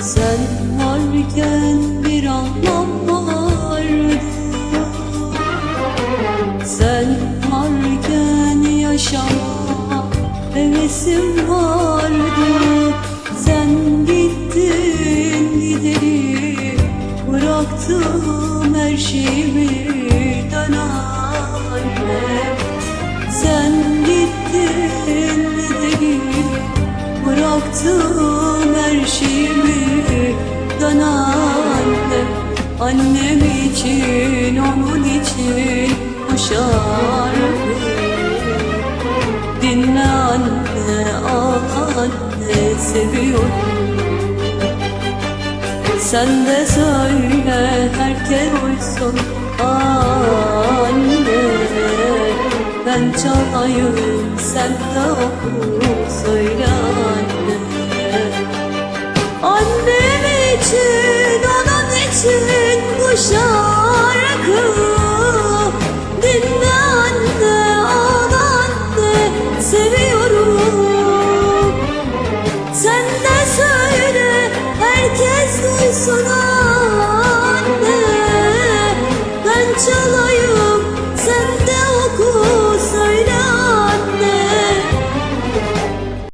Sen varken bir anlam vardı Sen varken yaşam hevesim vardı. Şeyimi dön annem. Sen gittin gideri Bıraktım her şeyimi dön annem. Annem için onun için koşardım Dinle anne, al anne, seviyorum sen de söyle herkes uysun anne Ben çalayım sen de oku. Söyle anne. Annem için onun için bu şarkı